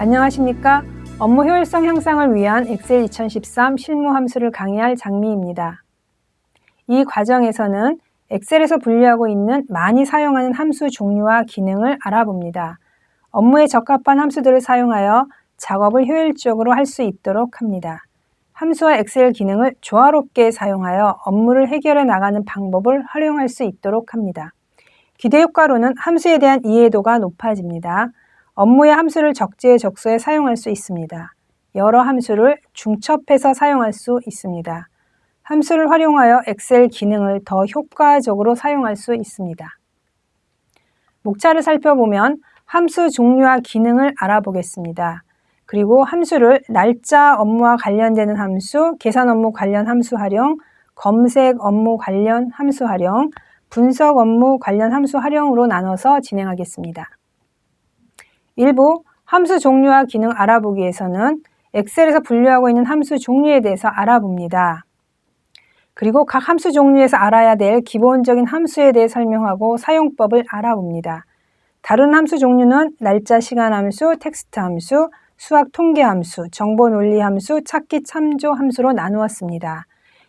안녕하십니까? 업무 효율성 향상을 위한 엑셀 2013 실무 함수를 강의할 장미입니다. 이 과정에서는 엑셀에서 분류하고 있는 많이 사용하는 함수 종류와 기능을 알아봅니다. 업무에 적합한 함수들을 사용하여 작업을 효율적으로 할 수 있도록 합니다. 함수와 엑셀 기능을 조화롭게 사용하여 업무를 해결해 나가는 방법을 활용할 수 있도록 합니다. 기대 효과로는 함수에 대한 이해도가 높아집니다. 업무의 함수를 적재에 적소에 사용할 수 있습니다. 여러 함수를 중첩해서 사용할 수 있습니다. 함수를 활용하여 엑셀 기능을 더 효과적으로 사용할 수 있습니다. 목차를 살펴보면 함수 종류와 기능을 알아보겠습니다. 그리고 함수를 날짜 업무와 관련되는 함수, 계산 업무 관련 함수 활용, 검색 업무 관련 함수 활용, 분석 업무 관련 함수 활용으로 나눠서 진행하겠습니다. 일부 함수 종류와 기능 알아보기에서는 엑셀에서 분류하고 있는 함수 종류에 대해서 알아봅니다. 그리고 각 함수 종류에서 알아야 될 기본적인 함수에 대해 설명하고 사용법을 알아봅니다. 다른 함수 종류는 날짜 시간 함수, 텍스트 함수, 수학 통계 함수, 정보 논리 함수, 찾기 참조 함수로 나누었습니다.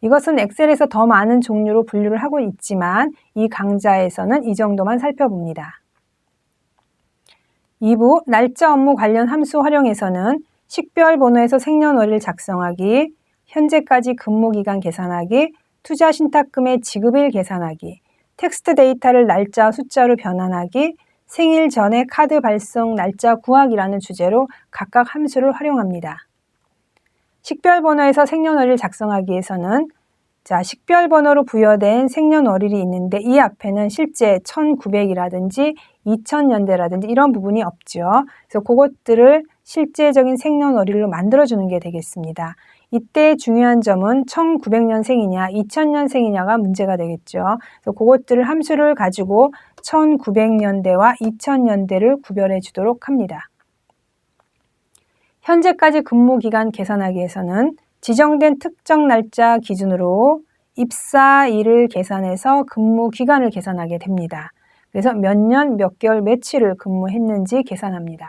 이것은 엑셀에서 더 많은 종류로 분류를 하고 있지만 이 강좌에서는 이 정도만 살펴봅니다. 2부 날짜 업무 관련 함수 활용에서는 식별 번호에서 생년월일 작성하기, 현재까지 근무 기간 계산하기, 투자 신탁금의 지급일 계산하기, 텍스트 데이터를 날짜 숫자로 변환하기, 생일 전에 카드 발송 날짜 구하기라는 주제로 각각 함수를 활용합니다. 식별 번호에서 생년월일 작성하기에서는 자, 식별 번호로 부여된 생년월일이 있는데 이 앞에는 실제 1900이라든지 2000년대라든지 이런 부분이 없죠. 그래서 그것들을 실제적인 생년월일로 만들어주는 게 되겠습니다. 이때 중요한 점은 1900년생이냐 2000년생이냐가 문제가 되겠죠. 그래서 그것들을 함수를 가지고 1900년대와 2000년대를 구별해 주도록 합니다. 현재까지 근무 기간 계산하기 위해서는 지정된 특정 날짜 기준으로 입사일을 계산해서 근무 기간을 계산하게 됩니다. 그래서 몇 년, 몇 개월, 며칠을 근무했는지 계산합니다.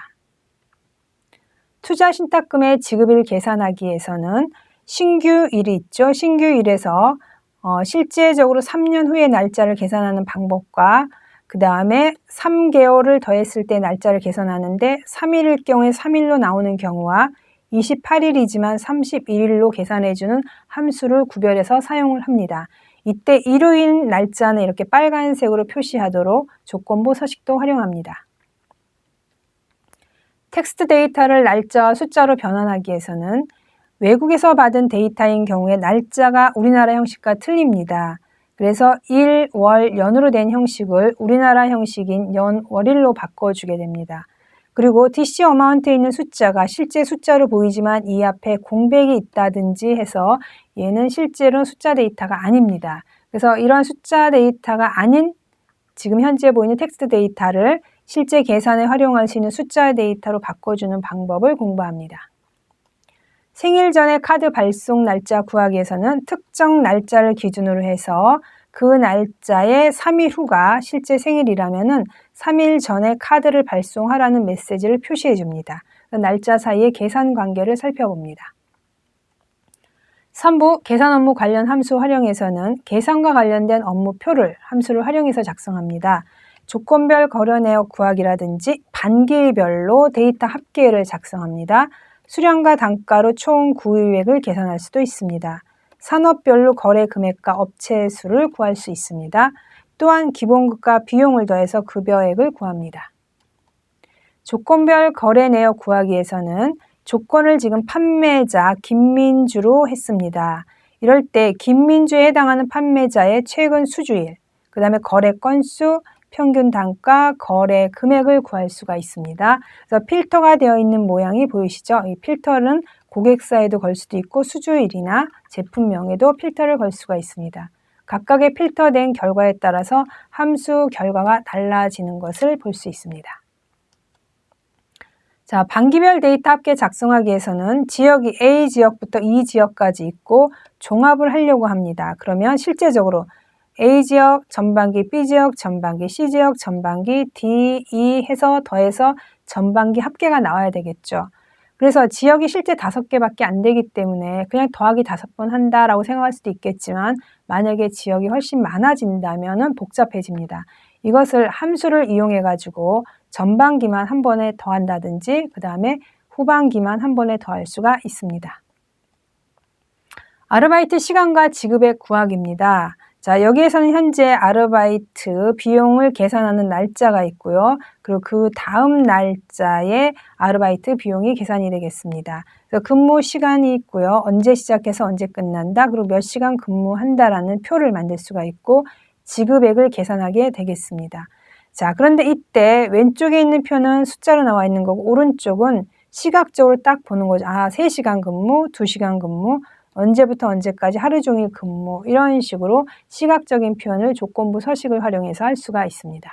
투자 신탁금의 지급일 계산하기 위해서는 신규일이 있죠. 신규일에서 어, 실제적으로 3년 후의 날짜를 계산하는 방법과 그 다음에 3개월을 더했을 때 날짜를 계산하는데 3일일 경우에 3일로 나오는 경우와 28일이지만 31일로 계산해주는 함수를 구별해서 사용을 합니다. 이때 일요일 날짜는 이렇게 빨간색으로 표시하도록 조건부 서식도 활용합니다. 텍스트 데이터를 날짜와 숫자로 변환하기 위해서는 외국에서 받은 데이터인 경우에 날짜가 우리나라 형식과 틀립니다. 그래서 일, 월, 연으로 된 형식을 우리나라 형식인 연, 월일로 바꿔주게 됩니다. 그리고 DC 어마운트에 있는 숫자가 실제 숫자로 보이지만 이 앞에 공백이 있다든지 해서 얘는 실제로 숫자 데이터가 아닙니다. 그래서 이런 숫자 데이터가 아닌 지금 현재 보이는 텍스트 데이터를 실제 계산에 활용할 수 있는 숫자 데이터로 바꿔주는 방법을 공부합니다. 생일 전에 카드 발송 날짜 구하기 위해서는 특정 날짜를 기준으로 해서 그 날짜의 3일 후가 실제 생일이라면 3일 전에 카드를 발송하라는 메시지를 표시해 줍니다. 그 날짜 사이의 계산 관계를 살펴봅니다. 3부 계산 업무 관련 함수 활용에서는 계산과 관련된 업무표를 함수를 활용해서 작성합니다. 조건별 거래 내역 구하기라든지 반기별로 데이터 합계를 작성합니다. 수량과 단가로 총 구입액을 계산할 수도 있습니다. 산업별로 거래 금액과 업체 수를 구할 수 있습니다. 또한 기본급과 비용을 더해서 급여액을 구합니다. 조건별 거래 내역 구하기 위해서는 조건을 지금 판매자 김민주로 했습니다. 이럴 때 김민주에 해당하는 판매자의 최근 수주일, 그 다음에 거래 건수, 평균 단가, 거래 금액을 구할 수가 있습니다. 그래서 필터가 되어 있는 모양이 보이시죠? 이 필터는 고객사에도 걸 수도 있고 수주일이나 제품명에도 필터를 걸 수가 있습니다. 각각의 필터된 결과에 따라서 함수 결과가 달라지는 것을 볼 수 있습니다. 자, 반기별 데이터 합계 작성하기 위해서는 지역이 A 지역부터 E 지역까지 있고 종합을 하려고 합니다. 그러면 실제적으로 A 지역 전반기, B 지역 전반기, C 지역 전반기, D, E 해서 더해서 전반기 합계가 나와야 되겠죠. 그래서 지역이 실제 다섯 개밖에 안 되기 때문에 그냥 더하기 다섯 번 한다라고 생각할 수도 있겠지만 만약에 지역이 훨씬 많아진다면 복잡해집니다. 이것을 함수를 이용해 가지고 전반기만 한 번에 더한다든지 그 다음에 후반기만 한 번에 더할 수가 있습니다. 아르바이트 시간과 지급의 구하기입니다. 자, 여기에서는 현재 아르바이트 비용을 계산하는 날짜가 있고요. 그리고 그 다음 날짜에 아르바이트 비용이 계산이 되겠습니다. 그래서 근무 시간이 있고요. 언제 시작해서 언제 끝난다. 그리고 몇 시간 근무한다라는 표를 만들 수가 있고 지급액을 계산하게 되겠습니다. 자, 그런데 이때 왼쪽에 있는 표는 숫자로 나와 있는 거고 오른쪽은 시각적으로 딱 보는 거죠. 아, 3시간 근무, 2시간 근무, 언제부터 언제까지 하루 종일 근무 이런 식으로 시각적인 표현을 조건부 서식을 활용해서 할 수가 있습니다.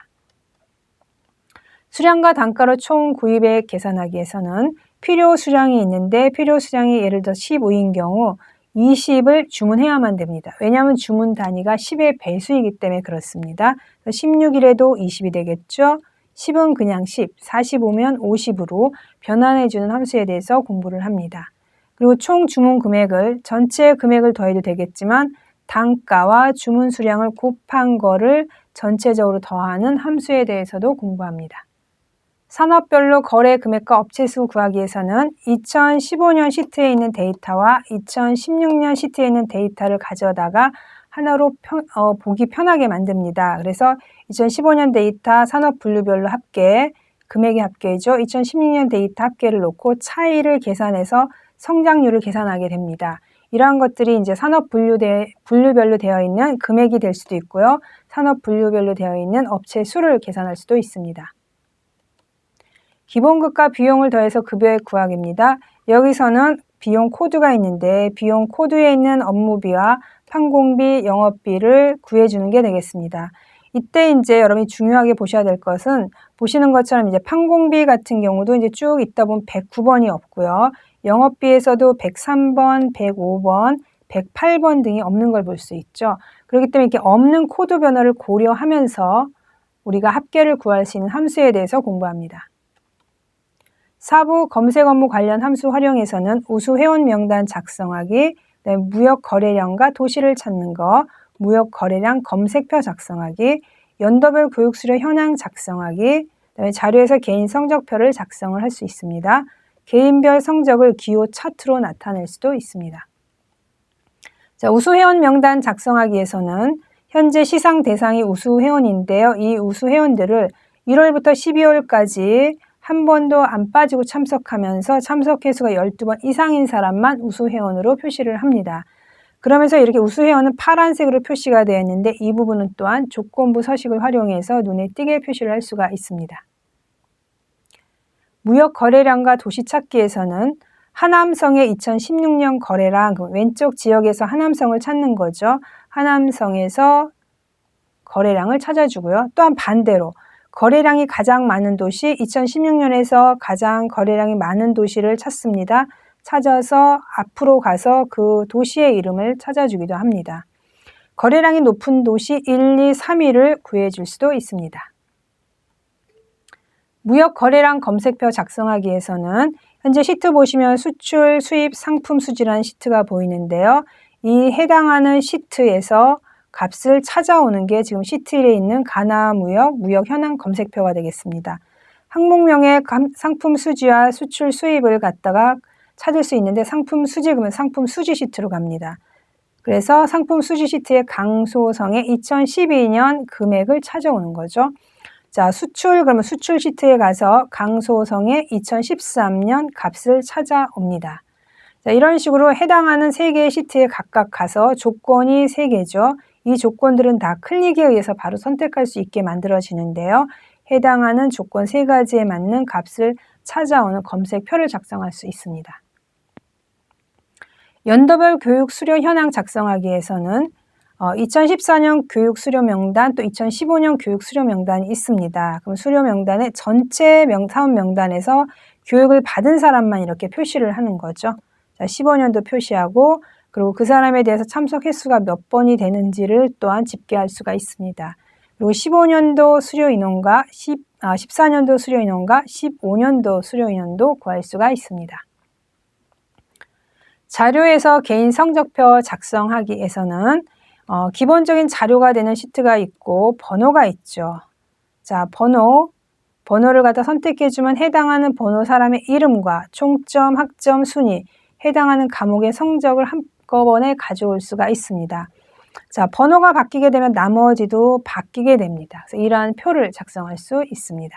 수량과 단가로 총 구입액 계산하기 위해서는 필요 수량이 있는데 필요 수량이 예를 들어 15인 경우 20을 주문해야만 됩니다. 왜냐하면 주문 단위가 10의 배수이기 때문에 그렇습니다. 16일에도 20이 되겠죠. 10은 그냥 10, 45면 50으로 변환해주는 함수에 대해서 공부를 합니다. 그리고 총 주문 금액을 전체 금액을 더해도 되겠지만 단가와 주문 수량을 곱한 거를 전체적으로 더하는 함수에 대해서도 공부합니다. 산업별로 거래 금액과 업체 수 구하기 위해서는 2015년 시트에 있는 데이터와 2016년 시트에 있는 데이터를 가져다가 하나로 편, 어, 보기 편하게 만듭니다. 그래서 2015년 데이터 산업 분류별로 합계, 금액의 합계죠. 2016년 데이터 합계를 놓고 차이를 계산해서 성장률을 계산하게 됩니다. 이러한 것들이 이제 산업 분류대, 분류별로 되어 있는 금액이 될 수도 있고요. 산업 분류별로 되어 있는 업체 수를 계산할 수도 있습니다. 기본급과 비용을 더해서 급여액 구하기입니다. 여기서는 비용 코드가 있는데 비용 코드에 있는 업무비와 판공비, 영업비를 구해주는 게 되겠습니다. 이때 이제 여러분이 중요하게 보셔야 될 것은 보시는 것처럼 이제 판공비 같은 경우도 이제 쭉 있다 보면 109번이 없고요. 영업비에서도 103번, 105번, 108번 등이 없는 걸 볼 수 있죠. 그렇기 때문에 이렇게 없는 코드 변화를 고려하면서 우리가 합계를 구할 수 있는 함수에 대해서 공부합니다. 사부 검색 업무 관련 함수 활용에서는 우수 회원 명단 작성하기, 무역 거래량과 도시를 찾는 거, 무역 거래량 검색표 작성하기, 연도별 교육 수료 현황 작성하기, 자료에서 개인 성적표를 작성을 할 수 있습니다. 개인별 성적을 기호 차트로 나타낼 수도 있습니다. 자, 우수 회원 명단 작성하기 위해서는 현재 시상 대상이 우수 회원인데요. 이 우수 회원들을 1월부터 12월까지 한 번도 안 빠지고 참석하면서 참석 횟수가 12번 이상인 사람만 우수 회원으로 표시를 합니다. 그러면서 이렇게 우수 회원은 파란색으로 표시가 되어 있는데 이 부분은 또한 조건부 서식을 활용해서 눈에 띄게 표시를 할 수가 있습니다. 무역 거래량과 도시 찾기에서는 하남성의 2016년 거래량, 그 왼쪽 지역에서 하남성을 찾는 거죠. 하남성에서 거래량을 찾아주고요. 또한 반대로 거래량이 가장 많은 도시, 2016년에서 가장 거래량이 많은 도시를 찾습니다. 찾아서 앞으로 가서 그 도시의 이름을 찾아주기도 합니다. 거래량이 높은 도시 1, 2, 3위를 구해줄 수도 있습니다. 무역 거래량 검색표 작성하기 위해서는 현재 시트 보시면 수출, 수입, 상품 수지라는 시트가 보이는데요. 이 해당하는 시트에서 값을 찾아오는 게 지금 시트 1에 있는 가나 무역, 무역 현황 검색표가 되겠습니다. 항목명의 상품 수지와 수출 수입을 갖다가 찾을 수 있는데 상품 수지 그러면 상품 수지 시트로 갑니다. 그래서 상품 수지 시트의 강소성의 2012년 금액을 찾아오는 거죠. 자, 수출, 그러면 수출 시트에 가서 강소성의 2013년 값을 찾아옵니다. 자, 이런 식으로 해당하는 세 개의 시트에 각각 가서 조건이 세 개죠. 이 조건들은 다 클릭에 의해서 바로 선택할 수 있게 만들어지는데요. 해당하는 조건 세 가지에 맞는 값을 찾아오는 검색표를 작성할 수 있습니다. 연도별 교육 수료 현황 작성하기 위해서는 어, 2014년 교육 수료 명단 또 2015년 교육 수료 명단이 있습니다. 그럼 수료 명단에 전체 명, 사업 명단에서 교육을 받은 사람만 이렇게 표시를 하는 거죠. 자, 15년도 표시하고 그리고 그 사람에 대해서 참석 횟수가 몇 번이 되는지를 또한 집계할 수가 있습니다. 그리고 15년도 수료 인원과 10, 아, 14년도 수료 인원과 15년도 수료 인원도 구할 수가 있습니다. 자료에서 개인 성적표 작성하기에서는 어, 기본적인 자료가 되는 시트가 있고 번호가 있죠. 자, 번호, 번호를 갖다 선택해주면 해당하는 번호 사람의 이름과 총점, 학점, 순위, 해당하는 과목의 성적을 한꺼번에 가져올 수가 있습니다. 자, 번호가 바뀌게 되면 나머지도 바뀌게 됩니다. 그래서 이러한 표를 작성할 수 있습니다.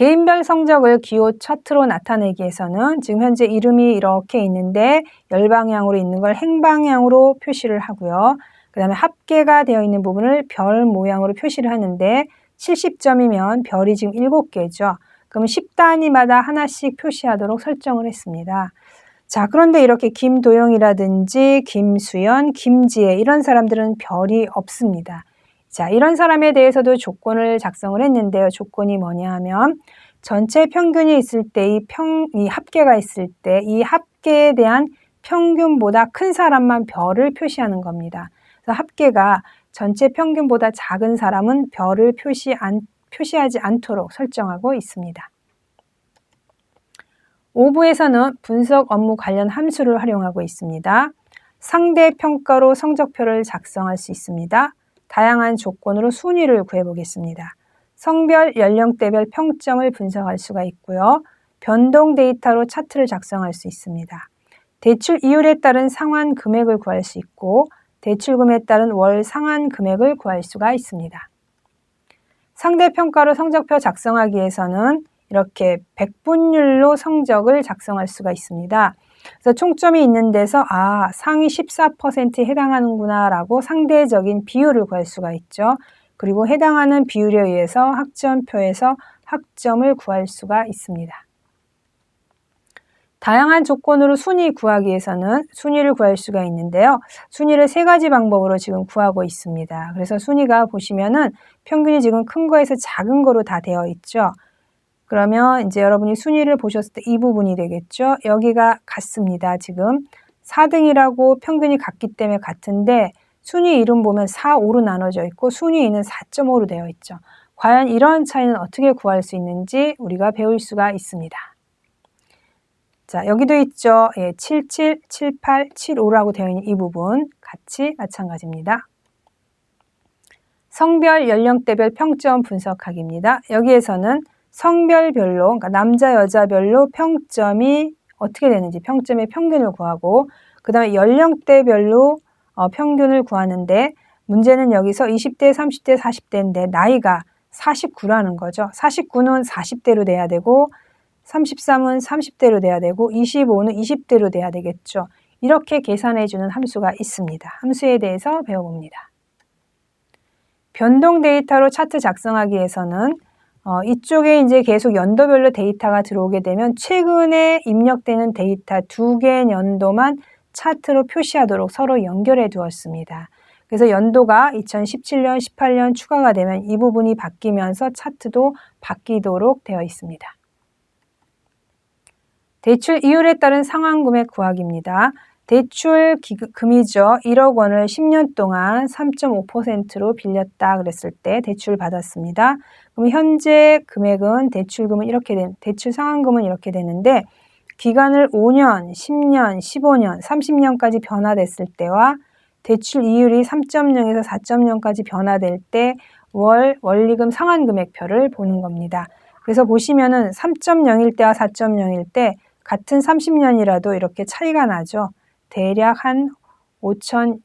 개인별 성적을 기호 차트로 나타내기 위해서는 지금 현재 이름이 이렇게 있는데 열방향으로 있는 걸 행방향으로 표시를 하고요. 그 다음에 합계가 되어 있는 부분을 별 모양으로 표시를 하는데 70점이면 별이 지금 7개죠. 그럼 10단위마다 하나씩 표시하도록 설정을 했습니다. 자, 그런데 이렇게 김도영이라든지 김수연, 김지혜 이런 사람들은 별이 없습니다. 자, 이런 사람에 대해서도 조건을 작성을 했는데요. 조건이 뭐냐 하면 전체 평균이 있을 때 이 평, 이 합계가 있을 때 이 합계에 대한 평균보다 큰 사람만 별을 표시하는 겁니다. 그래서 합계가 전체 평균보다 작은 사람은 별을 표시 안, 표시하지 않도록 설정하고 있습니다. 5부에서는 분석 업무 관련 함수를 활용하고 있습니다. 상대 평가로 성적표를 작성할 수 있습니다. 다양한 조건으로 순위를 구해보겠습니다. 성별, 연령대별 평점을 분석할 수가 있고요. 변동 데이터로 차트를 작성할 수 있습니다. 대출 이율에 따른 상환 금액을 구할 수 있고 대출금에 따른 월 상환 금액을 구할 수가 있습니다. 상대평가로 성적표 작성하기 위해서는 이렇게 백분율로 성적을 작성할 수가 있습니다. 그래서 총점이 있는 데서 아 상위 14%에 해당하는구나 라고 상대적인 비율을 구할 수가 있죠. 그리고 해당하는 비율에 의해서 학점표에서 학점을 구할 수가 있습니다. 다양한 조건으로 순위 구하기 위해서는 순위를 구할 수가 있는데요. 순위를 세 가지 방법으로 지금 구하고 있습니다. 그래서 순위가 보시면은 평균이 지금 큰 거에서 작은 거로 다 되어 있죠. 그러면 이제 여러분이 순위를 보셨을 때 이 부분이 되겠죠. 여기가 같습니다. 지금 4등이라고 평균이 같기 때문에 같은데 순위 이름 보면 4, 5로 나눠져 있고 순위 는 4.5로 되어 있죠. 과연 이러한 차이는 어떻게 구할 수 있는지 우리가 배울 수가 있습니다. 자, 여기도 있죠. 예, 77, 78, 75라고 되어 있는 이 부분 같이 마찬가지입니다. 성별, 연령대별 평점 분석하기입니다. 여기에서는 성별별로, 그러니까 남자, 여자별로 평점이 어떻게 되는지 평점의 평균을 구하고 그 다음에 연령대별로 어, 평균을 구하는데 문제는 여기서 20대, 30대, 40대인데 나이가 49라는 거죠. 49는 40대로 돼야 되고 33은 30대로 돼야 되고 25는 20대로 돼야 되겠죠. 이렇게 계산해 주는 함수가 있습니다. 함수에 대해서 배워봅니다. 변동 데이터로 차트 작성하기 위해서는 어, 이쪽에 이제 계속 연도별로 데이터가 들어오게 되면 최근에 입력되는 데이터 두 개 연도만 차트로 표시하도록 서로 연결해 두었습니다. 그래서 연도가 2017년, 18년 추가가 되면 이 부분이 바뀌면서 차트도 바뀌도록 되어 있습니다. 대출 이율에 따른 상환 금액 구하기입니다. 대출 금이죠. 1억 원을 10년 동안 3.5%로 빌렸다 그랬을 때 대출 받았습니다. 그럼 현재 금액은 대출금은 이렇게 된 대출 상환금은 이렇게 되는데 기간을 5년, 10년, 15년, 30년까지 변화됐을 때와 대출 이율이 3.0에서 4.0까지 변화될 때 월 원리금 상환 금액표를 보는 겁니다. 그래서 보시면은 3.0일 때와 4.0일 때 같은 30년이라도 이렇게 차이가 나죠. 대략 한 5천,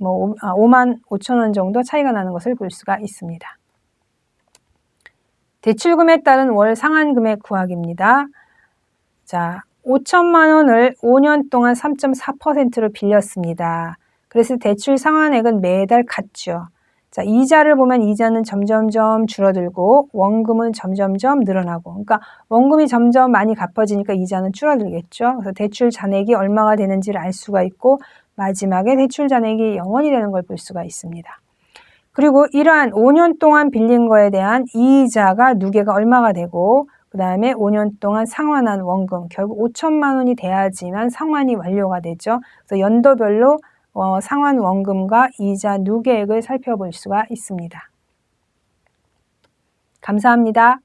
뭐 5만 아, 5천 원 정도 차이가 나는 것을 볼 수가 있습니다. 대출금에 따른 월 상환금액 구하기입니다. 자, 5천만 원을 5년 동안 3.4%로 빌렸습니다. 그래서 대출 상환액은 매달 같죠. 자, 이자를 보면 이자는 점점점 줄어들고 원금은 점점점 늘어나고 그러니까 원금이 점점 많이 갚아지니까 이자는 줄어들겠죠. 그래서 대출 잔액이 얼마가 되는지를 알 수가 있고 마지막에 대출 잔액이 영원이 되는 걸 볼 수가 있습니다. 그리고 이러한 5년 동안 빌린 거에 대한 이자가 누계가 얼마가 되고 그 다음에 5년 동안 상환한 원금 결국 5천만 원이 돼야지만 상환이 완료가 되죠. 그래서 연도별로 어, 상환 원금과 이자 누계액을 살펴볼 수가 있습니다. 감사합니다.